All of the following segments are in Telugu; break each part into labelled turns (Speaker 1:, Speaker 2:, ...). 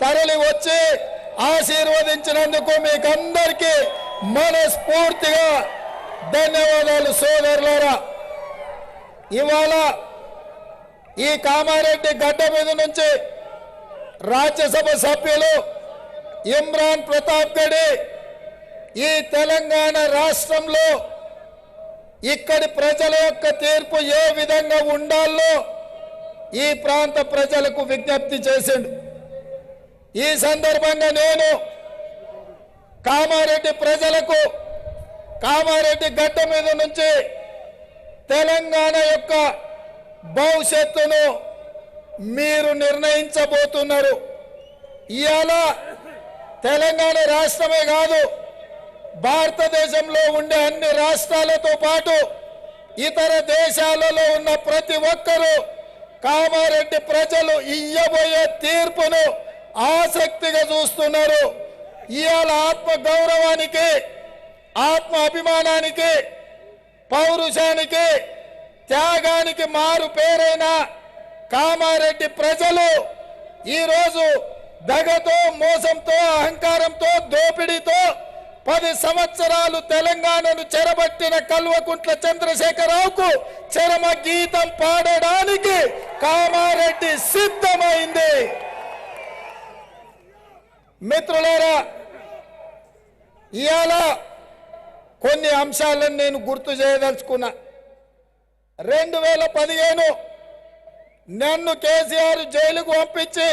Speaker 1: తరలి వచ్చి ఆశీర్వదించినందుకు మీకందరికీ మనస్ఫూర్తిగా ధన్యవాదాలు సోదరులారా. ఇవాళ ఈ కామారెడ్డి గడ్డ మీద నుంచి రాజ్యసభ సభ్యులు ఇమ్రాన్ ప్రతాప్ గడి ఈ తెలంగాణ రాష్ట్రంలో ఇక్కడి ప్రజల యొక్క తీర్పు ఏ విధంగా ఉండాలో ఈ ప్రాంత ప్రజలకు విజ్ఞప్తి చేసిండు. ఈ సందర్భంగా నేను కామారెడ్డి ప్రజలకు కామారెడ్డి గడ్డ మీద నుంచి తెలంగాణ యొక్క భవిష్యత్తును మీరు నిర్ణయించబోతున్నారు. ఇవాళ తెలంగాణ రాష్ట్రమే కాదు భారతదేశంలో ఉండే అన్ని రాష్ట్రాలతో పాటు ఇతర దేశాలలో ఉన్న ప్రతి ఒక్కరూ కామారెడ్డి ప్రజలు ఇయ్యబోయే తీర్పును ఆసక్తిగా చూస్తున్నారు. ఇవాళ ఆత్మ గౌరవానికి ఆత్మ అభిమానానికి పౌరుషానికి త్యాగానికి మారు పేరైన కామారెడ్డి ప్రజలు ఈరోజు దగతో మోసంతో అహంకారంతో దోపిడీతో పది సంవత్సరాలు తెలంగాణను చెరబట్టిన కల్వకుంట్ల చంద్రశేఖరరావుకు చరమ గీతం పాడడానికి కామారెడ్డి సిద్ధమైంది. మిత్రులారా ఇవాళ కొన్ని అంశాలను నేను గుర్తు చేయదలుచుకున్నా. రెండు వేల పదిహేను నన్ను కేసీఆర్ జైలుకు పంపించి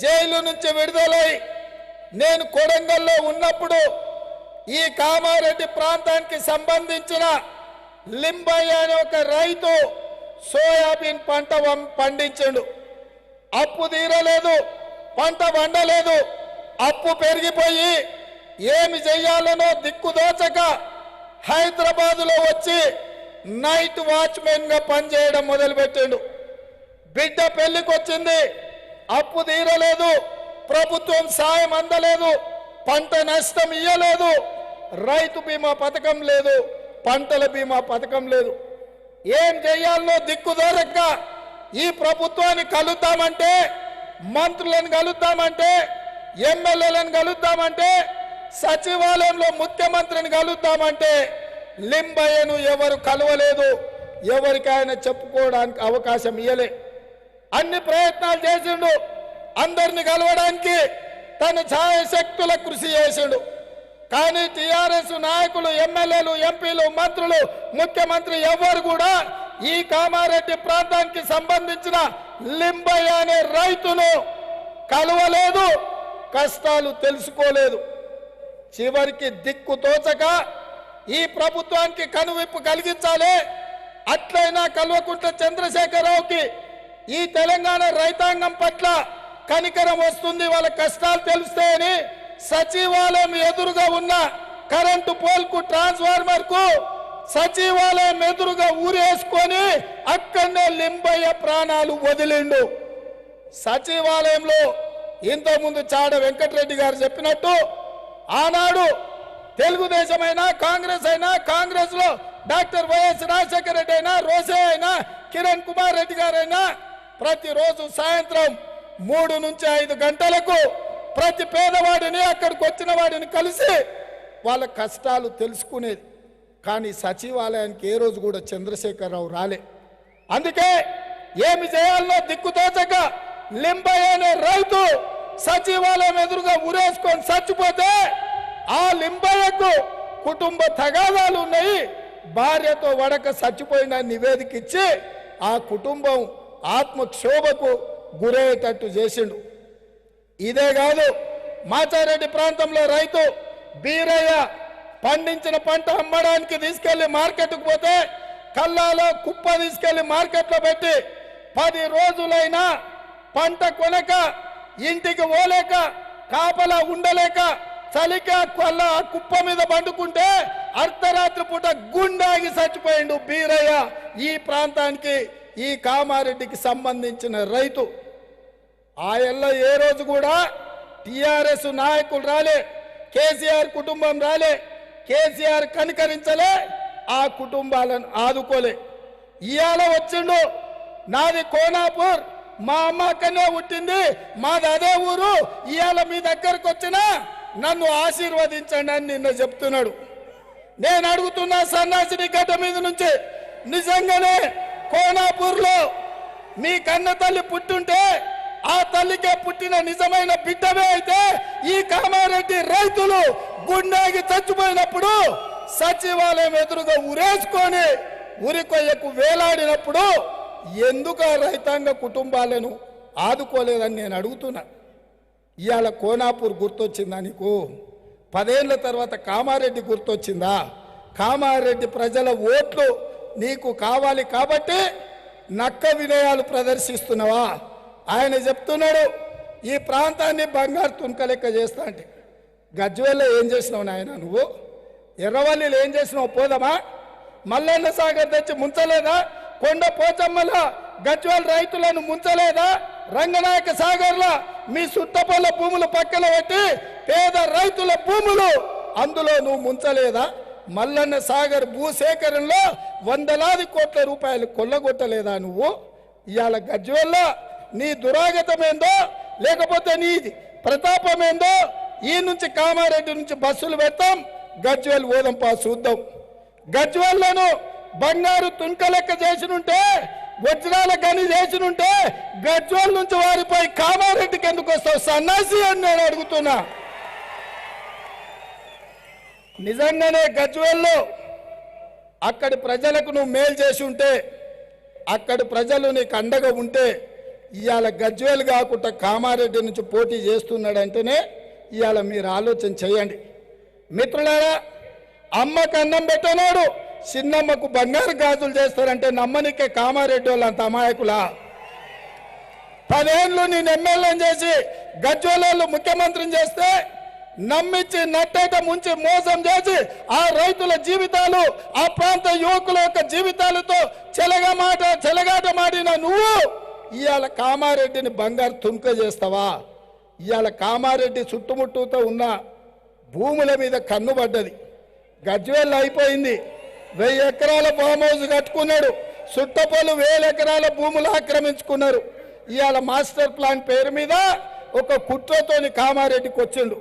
Speaker 1: జైలు నుంచి విడుదలై నేను కొడంగల్లో ఉన్నప్పుడు ఈ కామారెడ్డి ప్రాంతానికి సంబంధించిన లింబయ్య అనే ఒక రైతు సోయాబీన్ పంట వం- పండించాడు. అప్పు తీరలేదు పంట పండలేదు అప్పు పెరిగిపోయి ఏమి చెయ్యాలనో దిక్కుదోచక హైదరాబాదులో వచ్చి నైట్ వాచ్మెన్గా పనిచేయడం మొదలుపెట్టాడు. బిడ్డ పెళ్ళికొచ్చింది అప్పు తీరలేదు ప్రభుత్వం సాయం అందలేదు పంట నష్టం ఇయ్యలేదు రైతు బీమా పథకం లేదు పంటల బీమా పథకం లేదు. ఏం చెయ్యాలో దిక్కుదోరక్క ఈ ప్రభుత్వాన్ని కలుద్దామంటే మంత్రులను కలుద్దామంటే ఎమ్మెల్యేలను కలుద్దామంటే సచివాలయంలో ముఖ్యమంత్రిని కలుద్దామంటే లింబయ్యను ఎవరు కలవలేదు ఎవరికి ఆయన చెప్పుకోవడానికి అవకాశం ఇయ్యలే. అన్ని ప్రయత్నాలు చేసిండు అందరిని కలవడానికి తన ఛాయశక్తుల కృషి చేసిండు. కానీ టిఆర్ఎస్ నాయకులు ఎమ్మెల్యేలు ఎంపీలు మంత్రులు ముఖ్యమంత్రి ఎవరు కూడా ఈ కామారెడ్డి ప్రాంతానికి సంబంధించిన లింబయ్య అనే రైతును కలవలేదు కష్టాలు తెలుసుకోలేదు. చివరికి దిక్కు తోచక ఈ ప్రభుత్వానికి కనువిప్పు కలిగించాలి. అట్లయినా కల్వకుంట్ల చంద్రశేఖరరావుకి ఈ తెలంగాణ రైతాంగం పట్ల కనికరం వస్తుంది వాళ్ళ కష్టాలు తెలుస్తాయని సచివాలయం ఎదురుగా ఉన్న కరెంటు పోల్కు ట్రాన్స్ఫార్మర్కు సచివాలయం ఎదురుగా ఊరేసుకొని అక్కడనే లింబయ్య ప్రాణాలు వదిలిండు. సచివాలయంలో ఇంతకుముందు చాడ వెంకటరెడ్డి గారు చెప్పినట్టు ఆనాడు తెలుగుదేశం అయినా కాంగ్రెస్ అయినా కాంగ్రెస్లో డాక్టర్ వైఎస్ రాజశేఖర రెడ్డి అయినా రోసే అయినా కిరణ్ కుమార్ రెడ్డి గారైనా ప్రతిరోజు సాయంత్రం మూడు నుంచి ఐదు గంటలకు ప్రతి పేదవాడిని అక్కడికి వచ్చిన వాడిని కలిసి వాళ్ళ కష్టాలు తెలుసుకునేది. కానీ సచివాలయానికి ఏ రోజు కూడా చంద్రశేఖరరావు రాలే. అందుకే ఏమి చేయాలో దిక్కుతోచక లింబయ్య అనే రైతు సచివాలయం ఎదురుగా ఉరేసుకొని చచ్చిపోతే ఆ లింబయ్యకు కుటుంబ తగాదాలు ఉన్నాయి. భార్యతో వడక చచ్చిపోయిన నివేదిక ఇచ్చి ఆ కుటుంబం ఆత్మక్షోభకు గురయ్యేటట్టు చేసిండు. ఇదే కాదు మాచారెడ్డి ప్రాంతంలో రైతు బీరయ్య పండించిన పంట అమ్మడానికి తీసుకెళ్ళి మార్కెట్కు పోతే కల్లాలో కుప్ప తీసుకెళ్ళి మార్కెట్లో పెట్టి పది రోజులైనా పంట కొనక ఇంటికి పోలేక కాపలా ఉండలేక చలిక కొల్ల కుప్ప మీద పండుకుంటే అర్ధరాత్రి పూట గుండాగి చచ్చిపోయిండు బీరయ్య. ఈ ప్రాంతానికి ఈ కామారెడ్డికి సంబంధించిన రైతు. ఆయల్లో ఏ రోజు కూడా టిఆర్ఎస్ నాయకులు రాలే కేసీఆర్ కుటుంబం రాలే కేసీఆర్ కనికరించలే ఆ కుటుంబాలను ఆదుకోలే. ఇవాళ వచ్చిండు నాది కోనాపూర్. మా అమ్మ అక్కనే పుట్టింది. మాది అదే ఊరు. ఇవాళ మీ దగ్గరకు వచ్చినా నన్ను ఆశీర్వదించండి అని నిన్న చెప్తున్నాడు. నేను అడుగుతున్నా సన్నాసిని గడ్డ మీద నుంచి నిజంగానే కోనాపూర్లో మీ కన్న తల్లి పుట్టుంటే ఆ తల్లికే పుట్టిన నిజమైన బిడ్డమే అయితే ఈ కామారెడ్డి రైతులు గుండెకి చచ్చిపోయినప్పుడు సచివాలయం ఎదురుగా ఉరేసుకొని ఉరికొయ్యకు వేలాడినప్పుడు ఎందుకు ఆ రైతాంగ కుటుంబాలను ఆదుకోలేదని నేను అడుగుతున్నా? ఇవాళ కోనాపూర్ గుర్తొచ్చిందా నీకు? పదేళ్ళ తర్వాత కామారెడ్డి గుర్తొచ్చిందా? కామారెడ్డి ప్రజల ఓట్లు నీకు కావాలి కాబట్టి నక్క వినయాలు ప్రదర్శిస్తున్నావా? ఆయన చెప్తున్నాడు ఈ ప్రాంతాన్ని బంగారు తునక లెక్క చేస్తా అంటే. గజ్వేల్లో ఏం చేసినావు నాయన నువ్వు? ఎర్రవల్లిలో ఏం చేసినావు? పోదామా? మల్లన్న సాగర్ తెచ్చి ముంచలేదా? కొండ పోచమ్మల గజ్వాల్ రైతులను ముంచలేదా? రంగనాయక సాగర్ల మీ సుట్టపల్ల భూములు పక్కన పెట్టి పేద రైతుల భూములు అందులో నువ్వు ముంచలేదా? మల్లన్న సాగర్ భూసేకరణలో వందలాది కోట్ల రూపాయలు కొల్లగొట్టలేదా నువ్వు? ఇవాళ గజ్వల్ల నీ దురాగతమేందో లేకపోతే నీ ప్రతాపమేందో ఈ నుంచి కామారెడ్డి నుంచి బస్సులు పెడతాం గజ్వేల్ ఓదంపా చూద్దాం. గజ్వేల్లను బంగారు తుంక లెక్క చేసినుంటే వజ్రాల గని చేసినుంటే గజ్వల్ నుంచి వారిపై కామారెడ్డికి ఎందుకు వస్తావు? సన్నాసి అని నేను అడుగుతున్నా. నిజంగానే గజ్వల్లో అక్కడి ప్రజలకు నువ్వు మేలు చేసి ఉంటే అక్కడి ప్రజలు నీకు అండగా ఉంటే ఇవాళ గజ్వేల్ కాకుండా కామారెడ్డి నుంచి పోటీ చేస్తున్నాడంటేనే ఇవాళ మీరు ఆలోచన చేయండి. మిత్రులారా అమ్మకు అన్నం పెట్టనాడు. చిన్నమ్మకు బంగారు గాజులు చేస్తారంటే నమ్మనికే కామారెడ్డి వాళ్ళంత అమాయకులా? పదేళ్ళు నేను ఎమ్మెల్యేని చేసి గజ్వలాలు ముఖ్యమంత్రిని చేస్తే నమ్మించి నట్టేట ముంచి మోసం చేసి ఆ రైతుల జీవితాలు ఆ ప్రాంత యువకుల యొక్క జీవితాలతో చెలగమాట చెలగాట మాడిన నువ్వు ఇవాళ కామారెడ్డిని బంగారు తుంక చేస్తావా? ఇవాళ కామారెడ్డి చుట్టుముట్టుతో ఉన్న భూముల మీద కన్ను పడ్డది. అయిపోయింది. వెయ్యి ఎకరాల ఫామ్ హౌస్ కట్టుకున్నాడు. చుట్టపలు వేల ఎకరాల భూములు ఆక్రమించుకున్నారు. ఇవాళ మాస్టర్ ప్లాన్ పేరు మీద ఒక కుట్రతోని కామారెడ్డికి వచ్చిండు.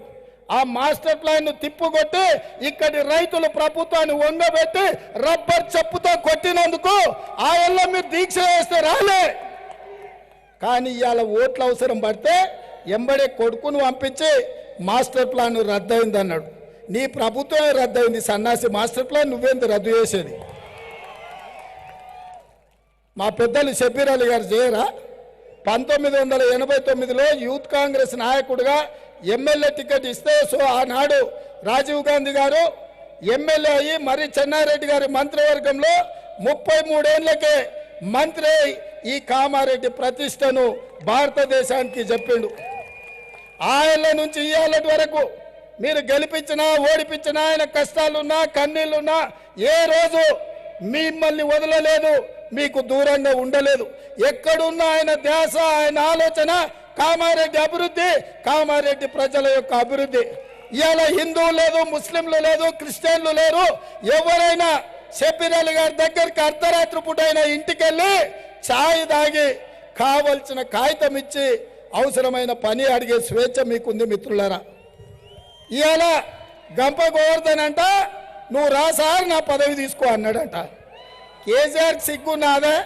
Speaker 1: ఆ మాస్టర్ ప్లాన్ను తిప్పుకొట్టి ఇక్కడి రైతులు ప్రభుత్వాన్ని వంగబెట్టి రబ్బర్ చెప్పుతో కొట్టినందుకు ఆ వల్ల మీరు దీక్ష వేస్తే రాలే. కానీ ఇవాళ ఓట్ల అవసరం పడితే ఎంబడే కొడుకును పంపించి మాస్టర్ ప్లాన్ రద్దయిందన్నాడు. నీ ప్రభుత్వమే రద్దయింది సన్నాసి మాస్టర్ ప్లాన్ నువ్వేంది రద్దు చేసేది? మా పెద్దలు షబీర్ అలీ గారు చేయరా? పంతొమ్మిది వందల ఎనభై తొమ్మిదిలో యూత్ కాంగ్రెస్ నాయకుడిగా ఎమ్మెల్యే టికెట్ ఇస్తే సో ఆనాడు రాజీవ్ గాంధీ గారు ఎమ్మెల్యే అయ్యి మరి చెన్నారెడ్డి గారి మంత్రివర్గంలో ముప్పై మూడేళ్ళకే మంత్రి ఈ కామారెడ్డి ప్రతిష్టను భారతదేశానికి చెప్పిండు. ఆయన నుంచి ఇయ్యాలటి వరకు మీరు గెలిపించినా ఓడిపించినా ఆయన కష్టాలున్నా కన్నీళ్ళున్నా ఏ రోజు మిమ్మల్ని వదలలేదు మీకు దూరంగా ఉండలేదు. ఎక్కడున్న ఆయన ధ్యాస ఆయన ఆలోచన కామారెడ్డి అభివృద్ధి కామారెడ్డి ప్రజల యొక్క అభివృద్ధి. ఇవాళ హిందువులు లేదు ముస్లింలు లేదు క్రిస్టియన్లు లేరు ఎవరైనా షబీర్ గారి దగ్గరికి అర్ధరాత్రి పూట అయినా ఇంటికి ఛాయ్ తాగి కావలసిన కాగితం ఇచ్చి అవసరమైన పని అడిగే స్వేచ్ఛ మీకుంది మిత్రులారా. ఇవాళ గంప గోవర్ధన్ అంట నువ్వు రాసారి నా పదవి తీసుకో అన్నాడంట. కేసీఆర్ సిగ్గు నాదే.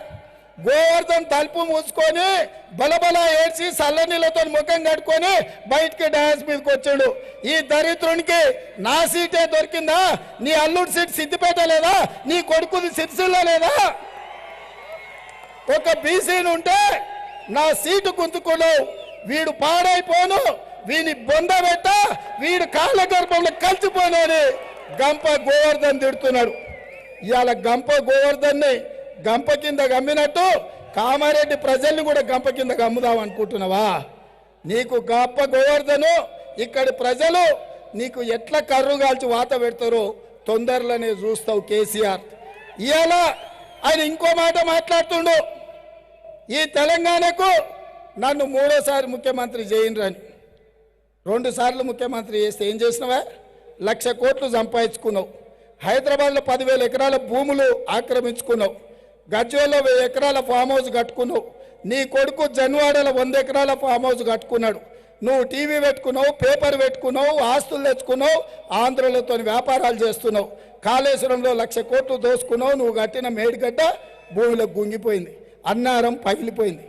Speaker 1: గోవర్ధన్ తలుపు మూసుకొని బలబల ఏడ్చి చల్లనీళ్ళతో ముఖం కట్టుకొని బయటికి డ్యాన్స్ మీదకి వచ్చాడు. ఈ దరిద్రునికి నా సీటే దొరికిందా? నీ అల్లుడి సీట్ సిద్దిపేట లేదా? నీ కొడుకుది సిరిసిల్ల లేదా? ఒక బీసీని ఉంటే నా సీటు గుంతుకున్నావు వీడు పాడైపోను. వీని బొందబెట్ట వీడు కాళ్ళ గర్భంలో కలిసిపోయినని గంప గోవర్ధన్ తిడుతున్నాడు. ఇవాళ గంప గోవర్ధన్ని గంప కింద గమ్మినట్టు కామారెడ్డి ప్రజల్ని కూడా గంప కింద గమ్ముదాం అనుకుంటున్నావా? నీకు గంప గోవర్ధను ఇక్కడి ప్రజలు నీకు ఎట్లా కర్రు కాల్చి వాత పెడతారో తొందరలోనే చూస్తావు కేసీఆర్. ఇవాళ ఆయన ఇంకో మాట మాట్లాడుతుండు. ఈ తెలంగాణకు నన్ను మూడోసారి ముఖ్యమంత్రి చేయండి రెండు సార్లు ముఖ్యమంత్రి చేస్తే ఏం చేసినవా? లక్ష కోట్లు సంపాదించుకున్నావు. హైదరాబాద్లో పదివేల ఎకరాల భూములు ఆక్రమించుకున్నావు. గజ్వేల్లో వెయ్యి ఎకరాల ఫామ్ హౌస్ కట్టుకున్నావు. నీ కొడుకు జన్వాడలో వంద ఎకరాల ఫామ్ హౌస్ కట్టుకున్నాడు. నువ్వు టీవీ పెట్టుకున్నావు పేపర్ పెట్టుకున్నావు ఆస్తులు తెచ్చుకున్నావు ఆంధ్రలతో వ్యాపారాలు చేస్తున్నావు. కాళేశ్వరంలో లక్ష కోట్లు దోసుకున్నావు నువ్వు కట్టిన మేడిగడ్డ భూమిలో గుంగిపోయింది. అన్నారం పగిలిపోయింది.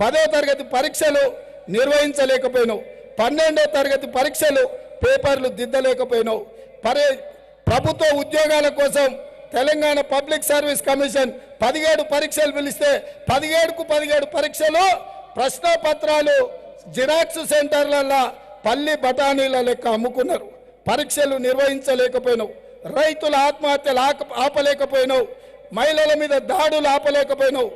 Speaker 1: పదో తరగతి పరీక్షలు నిర్వహించలేకపోయినావు. పన్నెండో తరగతి పరీక్షలు పేపర్లు దిద్దలేకపోయినావు. పరే ప్రభుత్వ ఉద్యోగాల కోసం తెలంగాణ పబ్లిక్ సర్వీస్ కమిషన్ పదిహేడు పరీక్షలు పిలిస్తే పదిహేడుకు పదిహేడు పరీక్షలు ప్రశ్నపత్రాలు జిరాక్స్ సెంటర్లలో పల్లి బఠానీల లెక్క అమ్ముకున్నారు. పరీక్షలు నిర్వహించలేకపోయినావు. రైతుల ఆత్మహత్యలు ఆక- ఆపలేకపోయినావు. మహిళల మీద దాడులు ఆపలేకపోయినావు.